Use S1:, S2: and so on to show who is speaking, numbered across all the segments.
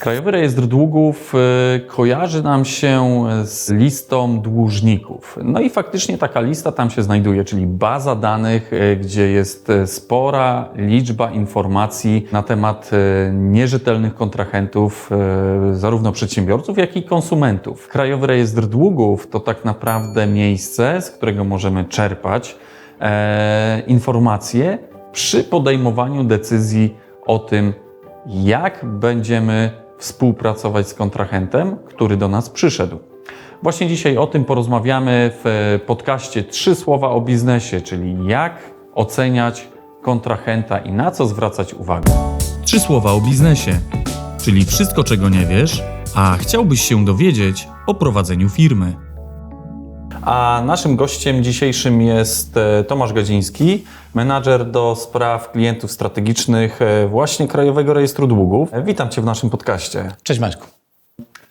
S1: Krajowy Rejestr Długów y, kojarzy nam się z listą dłużników. No i faktycznie taka lista tam się znajduje, czyli baza danych, y, gdzie jest y, spora liczba informacji na temat nierzetelnych kontrahentów, zarówno przedsiębiorców, jak i konsumentów. Krajowy Rejestr Długów to tak naprawdę miejsce, z którego możemy czerpać e, informacje przy podejmowaniu decyzji o tym, jak będziemy współpracować z kontrahentem, który do nas przyszedł. Właśnie dzisiaj o tym porozmawiamy w podcaście Trzy słowa o biznesie, czyli jak oceniać kontrahenta i na co zwracać uwagę.
S2: Trzy słowa o biznesie, czyli wszystko, czego nie wiesz, a chciałbyś się dowiedzieć o prowadzeniu firmy.
S1: A naszym gościem dzisiejszym jest e, Tomasz Gadziński, menadżer do spraw klientów strategicznych e, właśnie Krajowego Rejestru Długów. E, Witam Cię w naszym podcaście.
S3: Cześć Maćku.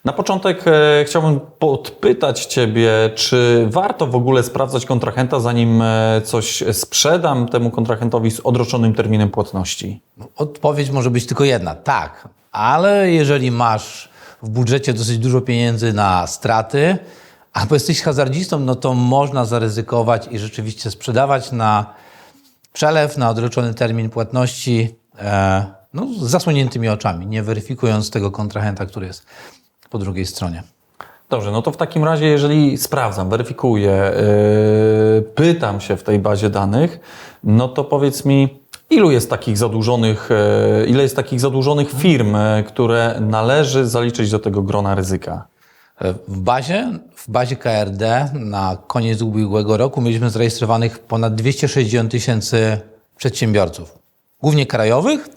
S1: Na początek chciałbym podpytać Ciebie, czy warto w ogóle sprawdzać kontrahenta, zanim coś sprzedam temu kontrahentowi z odroczonym terminem płatności?
S3: Odpowiedź może być tylko jedna. Tak, ale jeżeli masz w budżecie dosyć dużo pieniędzy na straty, albo jesteś hazardzistą, no to można zaryzykować i rzeczywiście sprzedawać na przelew, na odroczony termin płatności e, no, z zasłoniętymi oczami, nie weryfikując tego kontrahenta, który jest po drugiej stronie.
S1: Dobrze, no to w takim razie, jeżeli sprawdzam, weryfikuję, yy, pytam się w tej bazie danych, no to powiedz mi, ilu jest takich zadłużonych, yy, ile jest takich zadłużonych firm, yy, które należy zaliczyć do tego grona ryzyka?
S3: W bazie, w bazie KRD na koniec ubiegłego roku mieliśmy zarejestrowanych ponad 260 tysięcy przedsiębiorców, głównie krajowych,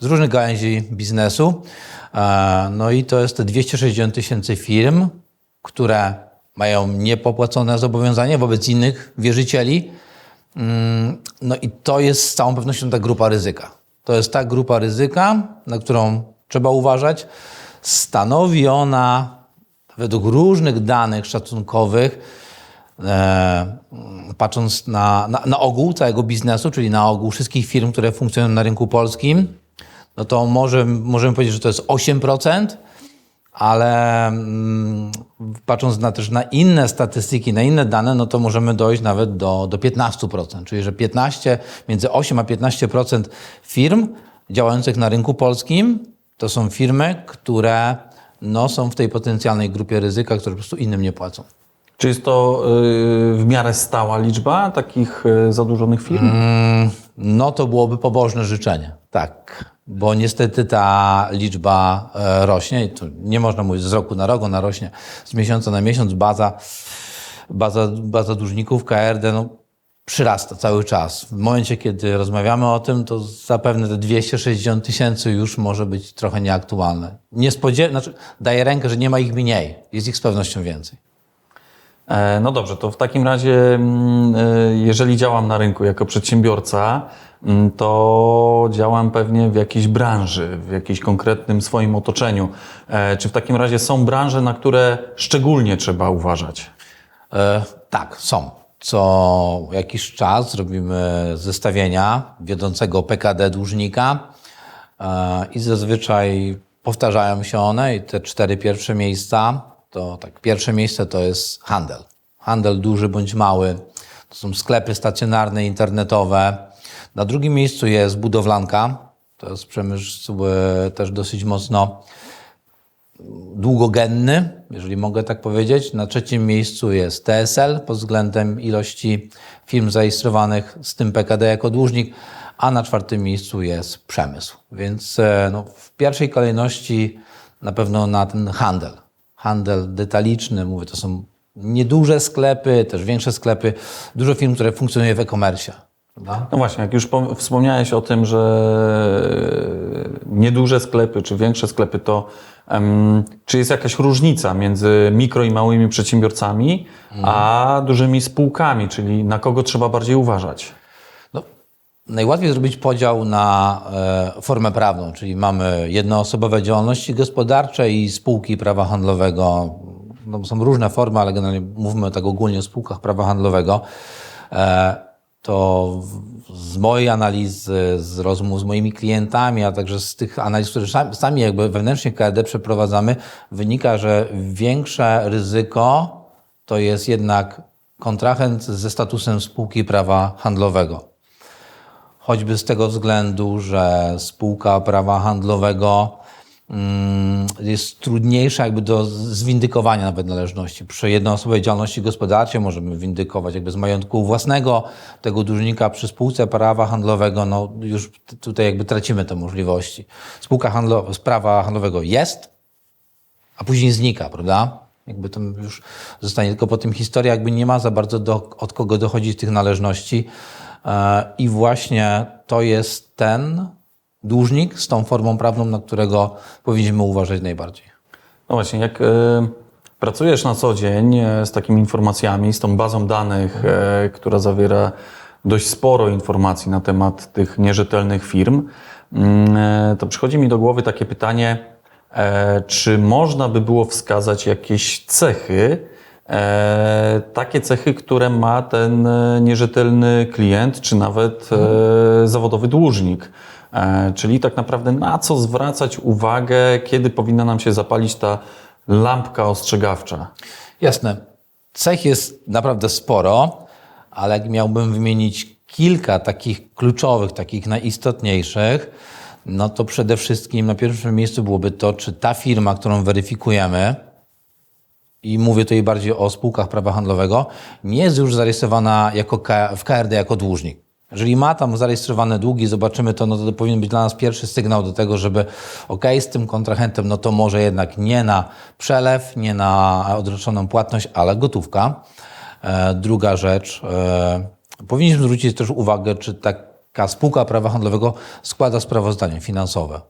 S3: z różnych gałęzi biznesu. E, No i to jest te 260 tysięcy firm, które mają niepopłacone zobowiązania wobec innych wierzycieli. Mm, No i to jest z całą pewnością ta grupa ryzyka. To jest ta grupa ryzyka, na którą trzeba uważać. Stanowi ona według różnych danych szacunkowych, e, patrząc na, na, na ogół całego biznesu, czyli na ogół wszystkich firm, które funkcjonują na rynku polskim, no to może, możemy powiedzieć, że to jest 8%, ale mm, patrząc na, też na inne statystyki, na inne dane, no to możemy dojść nawet do, do 15%, czyli że 15, między 8 a 15% firm działających na rynku polskim to są firmy, które no, są w tej potencjalnej grupie ryzyka, które po prostu innym nie płacą.
S1: Czy jest to yy, w miarę stała liczba takich yy, zadłużonych firm?
S3: No to byłoby pobożne życzenie, tak. Bo niestety ta liczba e, rośnie tu nie można mówić z roku na rok, ona rośnie z miesiąca na miesiąc. Baza, baza, baza dłużników KRD no, przyrasta cały czas. W momencie, kiedy rozmawiamy o tym, to zapewne te 260 tysięcy już może być trochę nieaktualne. Nie spodziew- znaczy, daję rękę, że nie ma ich mniej, jest ich z pewnością więcej.
S1: E, No dobrze, to w takim razie, mm, e, jeżeli działam na rynku jako przedsiębiorca, mm, to działam pewnie w jakiejś branży, w jakimś konkretnym swoim otoczeniu. E, Czy w takim razie są branże, na które szczególnie trzeba uważać?
S3: E, tak, są. Co jakiś czas robimy zestawienia wiodącego PKD dłużnika e, i zazwyczaj powtarzają się one i te cztery pierwsze miejsca, to tak, pierwsze miejsce to jest handel. Handel duży bądź mały, to są sklepy stacjonarne, internetowe. Na drugim miejscu jest budowlanka, to jest przemysł e, też dosyć mocno długogenny, jeżeli mogę tak powiedzieć. Na trzecim miejscu jest TSL pod względem ilości firm zarejestrowanych z tym PKD jako dłużnik, a na czwartym miejscu jest przemysł. Więc e, no, w pierwszej kolejności na pewno na ten handel. Handel detaliczny, mówię, to są nieduże sklepy, też większe sklepy, dużo firm, które funkcjonuje w e-commerce.
S1: No właśnie, jak już po- wspomniałeś o tym, że nieduże sklepy czy większe sklepy, to em, czy jest jakaś różnica między mikro i małymi przedsiębiorcami, a dużymi spółkami, czyli na kogo trzeba bardziej uważać?
S3: No, najłatwiej zrobić podział na e, formę prawną, czyli mamy jednoosobowe działalności gospodarcze i spółki prawa handlowego. No, są różne formy, ale generalnie mówmy tak ogólnie o spółkach prawa handlowego. E, to z mojej analizy, z rozmów z moimi klientami, a także z tych analiz, które sam- sami jakby wewnętrznie KRD przeprowadzamy, wynika, że większe ryzyko to jest jednak kontrahent ze statusem spółki prawa handlowego. Choćby z tego względu, że spółka prawa handlowego jest trudniejsza jakby do zwindykowania nawet należności. Przy jednoosobowej działalności gospodarczej możemy windykować jakby z majątku własnego tego dłużnika przy spółce prawa handlowego, no już tutaj jakby tracimy te możliwości. Spółka handlo- z prawa handlowego jest, a później znika, prawda? Jakby to już zostanie tylko po tym historia, jakby nie ma za bardzo do, od kogo dochodzić tych należności. E, I właśnie to jest ten dłużnik z tą formą prawną, na którego powinniśmy uważać najbardziej.
S1: No właśnie, jak e, pracujesz na co dzień e, z takimi informacjami, z tą bazą danych, e, która zawiera dość sporo informacji na temat tych nierzetelnych firm, e, to przychodzi mi do głowy takie pytanie, czy można by było wskazać jakieś cechy, e, takie cechy, które ma ten e, nierzetelny klient, czy nawet e, zawodowy dłużnik. Czyli tak naprawdę na co zwracać uwagę, kiedy powinna nam się zapalić ta lampka ostrzegawcza.
S3: Jasne. Cech jest naprawdę sporo, ale jak miałbym wymienić kilka takich kluczowych, takich najistotniejszych, no to przede wszystkim na pierwszym miejscu byłoby to, czy ta firma, którą weryfikujemy, i mówię tutaj bardziej o spółkach prawa handlowego, nie jest już zarejestrowana jako K, w KRD jako dłużnik. Jeżeli ma tam zarejestrowane długi, zobaczymy to, no to, to powinien być dla nas pierwszy sygnał do tego, żeby ok, z tym kontrahentem, no to może jednak nie na przelew, nie na odroczoną płatność, ale gotówka. E, druga rzecz, e, powinniśmy zwrócić też uwagę, czy taka spółka prawa handlowego składa sprawozdanie finansowe.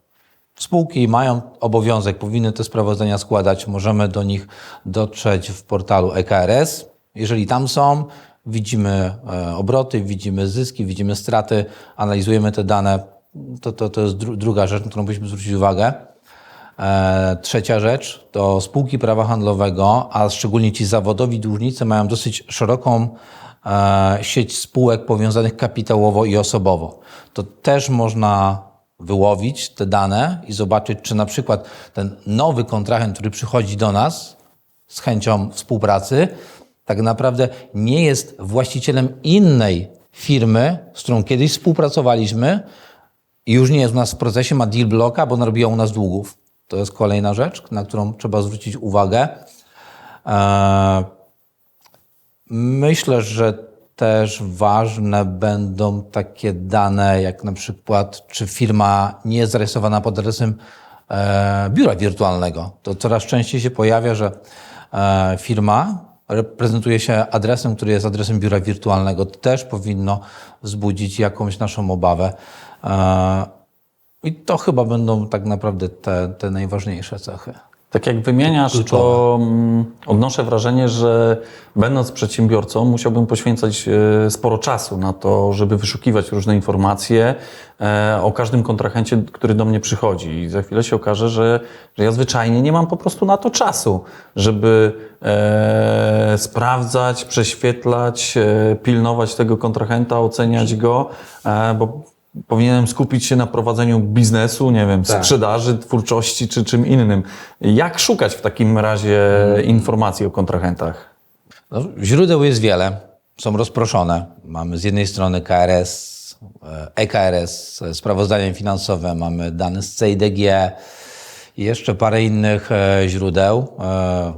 S3: Spółki mają obowiązek, powinny te sprawozdania składać. Możemy do nich dotrzeć w portalu EKRS. Jeżeli tam są, widzimy e, obroty, widzimy zyski, widzimy straty, analizujemy te dane. To, to, to jest dru, druga rzecz, na którą powinniśmy zwrócić uwagę. E, Trzecia rzecz to spółki prawa handlowego, a szczególnie ci zawodowi dłużnicy mają dosyć szeroką e, sieć spółek powiązanych kapitałowo i osobowo. To też można wyłowić te dane i zobaczyć, czy na przykład ten nowy kontrahent, który przychodzi do nas z chęcią współpracy, tak naprawdę nie jest właścicielem innej firmy, z którą kiedyś współpracowaliśmy, i już nie jest u nas w procesie, ma deal bloka, bo narobiła u nas długów. To jest kolejna rzecz, na którą trzeba zwrócić uwagę. Eee, Myślę, że też ważne będą takie dane, jak na przykład, czy firma nie jest zarejestrowana pod adresem e, biura wirtualnego. To coraz częściej się pojawia, że e, firma reprezentuje się adresem, który jest adresem biura wirtualnego. To też powinno wzbudzić jakąś naszą obawę. E, I to chyba będą tak naprawdę te, te najważniejsze cechy.
S1: Tak jak wymieniasz, to mm, odnoszę wrażenie, że będąc przedsiębiorcą musiałbym poświęcać e, sporo czasu na to, żeby wyszukiwać różne informacje e, o każdym kontrahencie, który do mnie przychodzi. I za chwilę się okaże, że, że ja zwyczajnie nie mam po prostu na to czasu, żeby e, sprawdzać, prześwietlać, e, pilnować tego kontrahenta, oceniać go, e, bo Powinienem skupić się na prowadzeniu biznesu, nie wiem, sprzedaży, twórczości czy czym innym. Jak szukać w takim razie informacji o kontrahentach?
S3: No, źródeł jest wiele, są rozproszone. Mamy z jednej strony KRS, e, EKRS, e, sprawozdania finansowe, mamy dane z CIDG i jeszcze parę innych e, źródeł. E,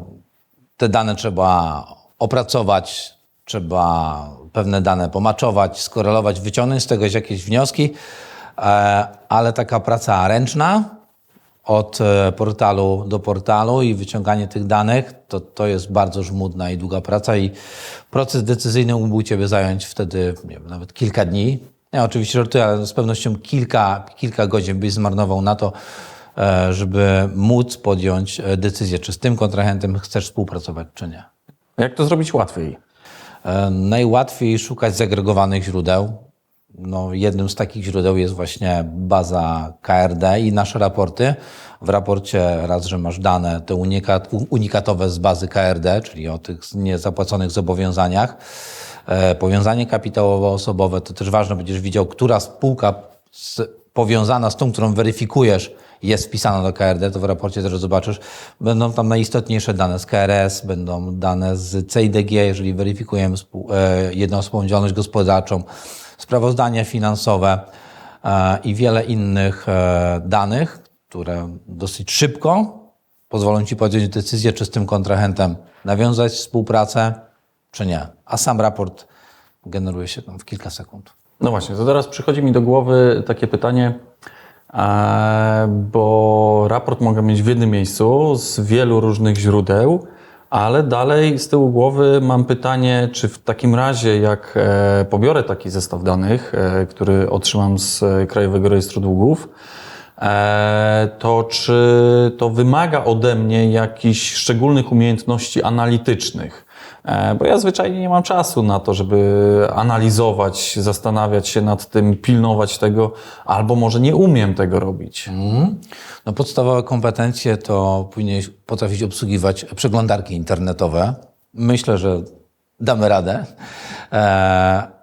S3: Te dane trzeba opracować, trzeba pewne dane pomaczować, skorelować, wyciągnąć z tego jakieś wnioski, e, ale taka praca ręczna, od e, portalu do portalu i wyciąganie tych danych, to, to jest bardzo żmudna i długa praca i proces decyzyjny mógłby u Ciebie zająć wtedy nie wiem, nawet kilka dni. Ja oczywiście żartuję, ale z pewnością kilka, kilka godzin byś zmarnował na to, e, żeby móc podjąć decyzję, czy z tym kontrahentem chcesz współpracować, czy nie.
S1: Jak to zrobić łatwiej?
S3: E, Najłatwiej szukać zagregowanych źródeł. No, jednym z takich źródeł jest właśnie baza KRD i nasze raporty. W raporcie raz, że masz dane te unikat, unikatowe z bazy KRD, czyli o tych niezapłaconych zobowiązaniach. e, powiązanie kapitałowo-osobowe, to też ważne, będziesz widział, która spółka z, powiązana z tą, którą weryfikujesz, jest wpisana do KRD, to w raporcie też zobaczysz. Będą tam najistotniejsze dane z KRS, będą dane z CIDG, jeżeli weryfikujemy e, jednoosobową działalność gospodarczą, sprawozdania finansowe e, i wiele innych e, danych, które dosyć szybko pozwolą Ci podjąć decyzję, czy z tym kontrahentem nawiązać współpracę, czy nie. A sam raport generuje się tam w kilka sekund.
S1: No właśnie, to teraz przychodzi mi do głowy takie pytanie, e, bo raport mogę mieć w jednym miejscu z wielu różnych źródeł, ale dalej z tyłu głowy mam pytanie, czy w takim razie, jak e, pobiorę taki zestaw danych, e, który otrzymam z Krajowego Rejestru Długów, to czy to wymaga ode mnie jakichś szczególnych umiejętności analitycznych? E, Bo ja zwyczajnie nie mam czasu na to, żeby analizować, zastanawiać się nad tym, pilnować tego, albo może nie umiem tego robić.
S3: No podstawowe kompetencje to powinieneś potrafić obsługiwać przeglądarki internetowe. Myślę, że damy radę. E,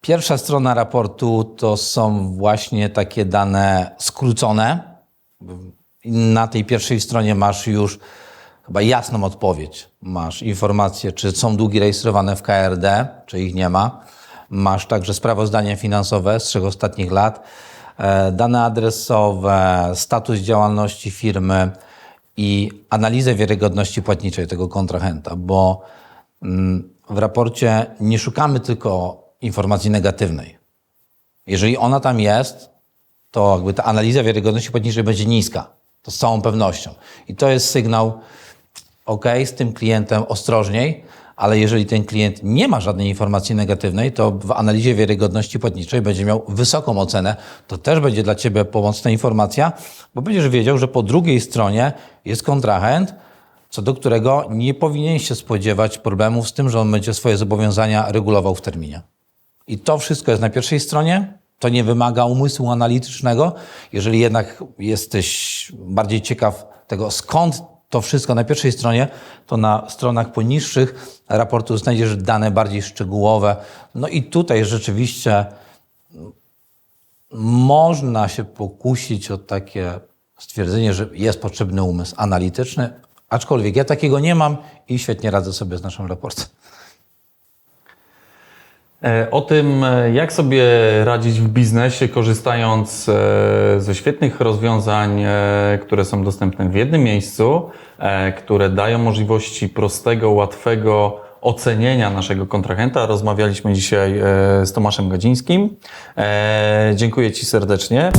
S3: Pierwsza strona raportu to są właśnie takie dane skrócone. Na tej pierwszej stronie masz już chyba jasną odpowiedź. Masz informację, czy są długi rejestrowane w KRD, czy ich nie ma. Masz także sprawozdanie finansowe z trzech ostatnich lat, e, dane adresowe, status działalności firmy i analizę wiarygodności płatniczej tego kontrahenta, bo mm, w raporcie nie szukamy tylko informacji negatywnej. Jeżeli ona tam jest, to jakby ta analiza wiarygodności płatniczej będzie niska. To z całą pewnością. I to jest sygnał, ok, z tym klientem ostrożniej, ale jeżeli ten klient nie ma żadnej informacji negatywnej, to w analizie wiarygodności płatniczej będzie miał wysoką ocenę. To też będzie dla Ciebie pomocna informacja, bo będziesz wiedział, że po drugiej stronie jest kontrahent, co do którego nie powinien się spodziewać problemów z tym, że on będzie swoje zobowiązania regulował w terminie. I to wszystko jest na pierwszej stronie. To nie wymaga umysłu analitycznego. Jeżeli jednak jesteś bardziej ciekaw tego, skąd to wszystko na pierwszej stronie, to na stronach poniższych raportu znajdziesz dane bardziej szczegółowe. No i tutaj rzeczywiście można się pokusić o takie stwierdzenie, że jest potrzebny umysł analityczny, aczkolwiek ja takiego nie mam i świetnie radzę sobie z naszym raportem.
S1: E, O tym, e, jak sobie radzić w biznesie, korzystając e, ze świetnych rozwiązań, które są dostępne w jednym miejscu, które dają możliwości prostego, łatwego ocenienia naszego kontrahenta. Rozmawialiśmy dzisiaj z Tomaszem Gadzińskim. Dziękuję Ci serdecznie.